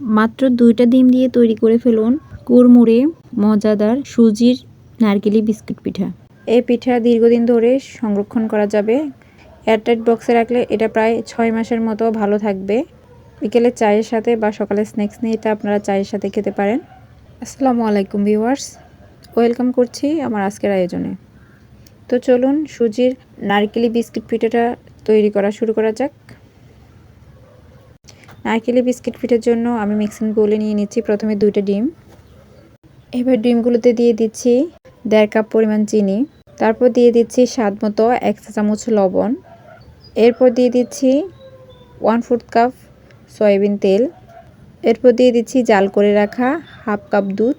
মাত্র দুইটা ডিম দিয়ে তৈরি করে ফেলুন কুড়মুড়ে মজাদার সুজির নারকেলি বিস্কুট পিঠা। এই পিঠা দীর্ঘদিন ধরে সংরক্ষণ করা যাবে। এয়ারটাইট বক্সে রাখলে এটা প্রায় ছয় মাসের মতো ভালো থাকবে। বিকেলে চায়ের সাথে বা সকালে স্ন্যাক্স নিয়ে এটা আপনারা চায়ের সাথে খেতে পারেন। আসসালামু আলাইকুম ভিউয়ার্স। ওয়েলকাম করছি আমার আজকের আয়োজনে। তো চলুন সুজির নারকেলি বিস্কিট পিঠাটা তৈরি করা শুরু করা যাক। নারকেলি বিস্কিট পিঠার জন্য আমি মিক্সিং বলে নিয়ে নিচ্ছি প্রথমে দুইটা ডিম। এবার ডিমগুলোতে দিয়ে দিচ্ছি দেড় কাপ পরিমাণ চিনি। তারপর দিয়ে দিচ্ছি স্বাদ মতো এক চা চামচ লবণ। এরপর দিয়ে দিচ্ছি ওয়ান ফোর্থ কাপ সয়াবিন তেল। এরপর দিয়ে দিচ্ছি জাল করে রাখা হাফ কাপ দুধ।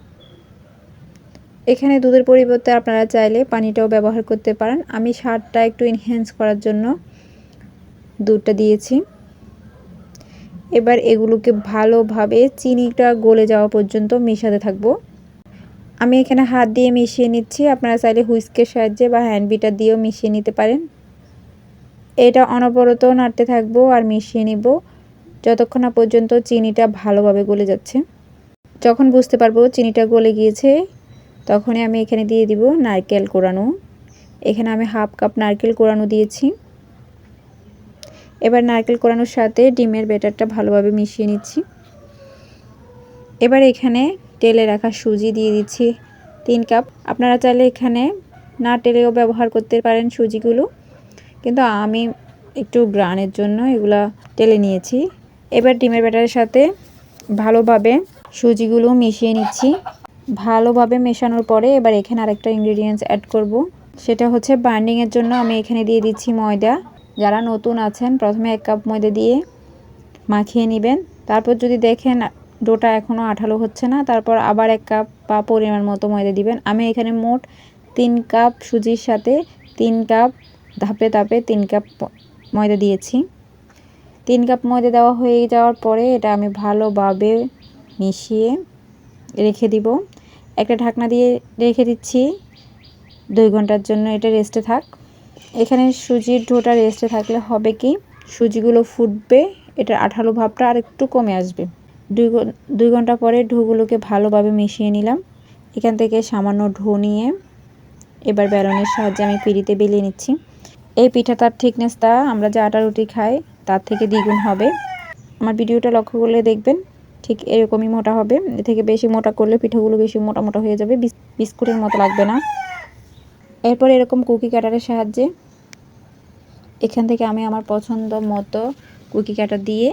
এখানে দুধের পরিবর্তে আপনারা চাইলে পানিটাও ব্যবহার করতে পারেন। আমি স্বাদটা একটু এনহ্যান্স করার জন্য দুধটা দিয়েছি। এবার এগুলোকে ভালোভাবে চিনিটা গলে যাওয়া পর্যন্ত মেশাতে থাকব। আমি এখানে হাত দিয়ে মিশিয়ে নিচ্ছি। আপনারা চাইলে হুইস্কের সাহায্যে বা হ্যান্ড বিটার দিয়েও মিশিয়ে নিতে পারেন। এটা অনবরত নাড়তে থাকব আর মিশিয়ে নিব যতক্ষণ না পর্যন্ত চিনিটা ভালোভাবে গলে যাচ্ছে। যখন বুঝতে পারব চিনিটা গলে গিয়েছে, তখনই আমি এখানে দিয়ে দিব নারকেল কোরানো। এখানে আমি হাফ কাপ নারকেল কোরানো দিয়েছি। এবার নারকেল কোরানোর সাথে ডিমের ব্যাটারটা ভালোভাবে মিশিয়ে নিচ্ছি। এবার এখানে টেলে রাখা সুজি দিয়ে দিচ্ছি তিন কাপ। আপনারা চাইলে এখানে না টেলেও ব্যবহার করতে পারেন সুজিগুলো। কিন্তু আমি একটু গ্রানের জন্য এগুলা টেলে নিয়েছি। এবার ডিমের ব্যাটারের সাথে ভালোভাবে সুজিগুলো মিশিয়ে নিচ্ছি। ভালোভাবে মেশানোর পরে এবার এখানে আরেকটা ইনগ্রিডিয়েন্টস অ্যাড করব। সেটা হচ্ছে বার্নিংয়ের জন্য আমি এখানে দিয়ে দিচ্ছি ময়দা। যারা নতুন আছেন, প্রথমে এক কাপ ময়দা দিয়ে মাখিয়ে নেবেন। তারপর যদি দেখেন ডোটা এখনও আঠালো হচ্ছে না, তারপর আবার এক কাপ বা পরিমাণ মতো ময়দা দিবেন। আমি এখানে মোট তিন কাপ সুজির সাথে তিন কাপ ধাপে ধাপে তিন কাপ ময়দা দিয়েছি। তিন কাপ ময়দা দেওয়া হয়ে যাওয়ার পরে এটা আমি ভালোভাবে মিশিয়ে রেখে দিব। একটা ঢাকনা দিয়ে রেখে দিচ্ছি। দুই ঘণ্টার জন্য এটা রেস্টে থাক। এখানে সুজির ঢোটা রেস্টে থাকলে হবে কি? সুজিগুলো ফুটবে, এটার আঠালো ভাবটা আর একটু কমে আসবে। দুই দুই ঘণ্টা পরে ঢোগুলোকে ভালোভাবে মিশিয়ে নিলাম। এখান থেকে সামান্য ঢো নিয়ে এবার বেলনের সাহায্যে আমি পিড়িতে বেলিয়ে নিচ্ছি। এই পিঠাটার থিকনেসটা আমরা যে আটা রুটি খাই, তার থেকে দ্বিগুণ হবে। আমার ভিডিওটা লক্ষ্য করলে দেখবেন, ঠিক এরকমই মোটা হবে। এ থেকে বেশি মোটা করলে পিঠাগুলো বেশি মোটা মোটা হয়ে যাবে। বিস্কুটের মতো লাগবে না। এরপর এরকম কুকি কাটারের সাহায্যে এখান থেকে আমি আমার পছন্দ মতো কুকি কাটার দিয়ে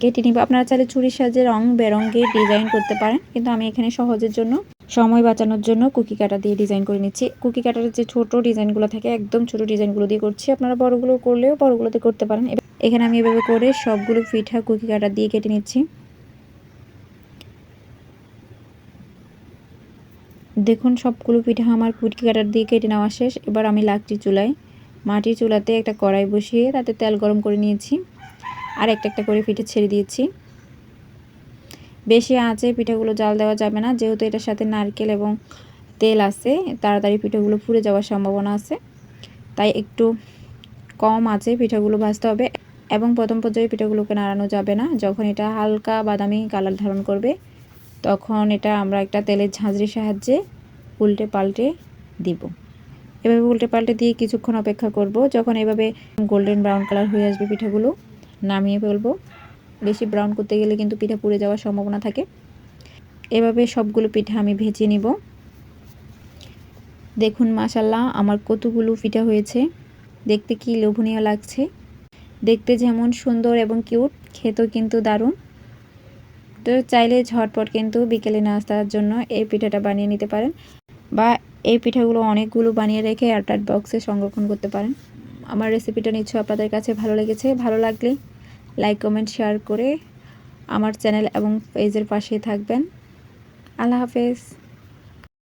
কেটে নিব। আপনারা চাইলে চুরির সাহায্যে রং বেরঙ্গের ডিজাইন করতে পারেন, কিন্তু আমি এখানে সহজের জন্য, সময় বাঁচানোর জন্য কুকি কাটা দিয়ে ডিজাইন করে নিচ্ছি। কুকি কাটার যে ছোট ডিজাইনগুলো থাকে, একদম ছোট ডিজাইনগুলো দিয়ে করছি। আপনারা বড়গুলো করলেও বড়গুলোতে করতে পারেন। এখানে আমি এভাবে করে সবগুলো পিঠা কুকি কাটা দিয়ে কেটে নিচ্ছি। দেখুন, সবগুলো পিঠা আমার কুটকি কাটার দিয়ে কেটে নেওয়া শেষ। এবার আমি লাকড়ি চুলায় মাটির চুলাতে একটা কড়াই বসিয়ে তাতে তেল গরম করে নিয়েছি আর একটা একটা করে পিঠে ছেড়ে দিয়েছি। বেশি আঁচে পিঠাগুলো জাল দেওয়া যাবে না, যেহেতু এটার সাথে নারকেল এবং তেল আছে, তাড়াতাড়ি পিঠাগুলো পুড়ে যাওয়ার সম্ভাবনা আছে। তাই একটু কম আছে পিঠাগুলো ভাজতে হবে এবং প্রথম পর্যায়ে পিঠাগুলোকে নাড়ানো যাবে না, যখন এটা হালকা বাদামি কালার ধারণ করবে। তখন এটা আমরা একটা তেলের ঝাঁঝরির সাহায্যে উল্টে পাল্টে দিব। এভাবে উল্টে পাল্টে দিয়ে কিছুক্ষণ অপেক্ষা করব, যখন এভাবে গোল্ডেন ব্রাউন কালার হয়ে আসবে পিঠাগুলো, নামিয়ে ফেলব। বেশি ব্রাউন করতে গেলে কিন্তু পিঠা পুড়ে যাওয়ার সম্ভাবনা থাকে। এভাবে সবগুলো পিঠা আমি ভেজে নিব। দেখুন মাসাল্লাহ আমার কতগুলো পিঠা হয়েছে। দেখতে কি লোভনীয় লাগছে। দেখতে যেমন সুন্দর এবং কিউট খেতেও কিন্তু দারুণ। তো চাইলে ঝটপট কিন্তু বিকেলে নাস্তার জন্য এই পিঠাটা বানিয়ে নিতে পারেন বা এই পিঠাগুলো অনেকগুলো বানিয়ে রেখে এয়ারটাইট বক্সে সংরক্ষণ করতে পারেন। আমার রেসিপিটা নিচ্ছ আপনাদের কাছে ভালো লেগেছে। ভালো লাগলে লাইক কমেন্ট শেয়ার করে আমার চ্যানেল এবং পেজের পাশে থাকবেন। আল্লাহ হাফেজ।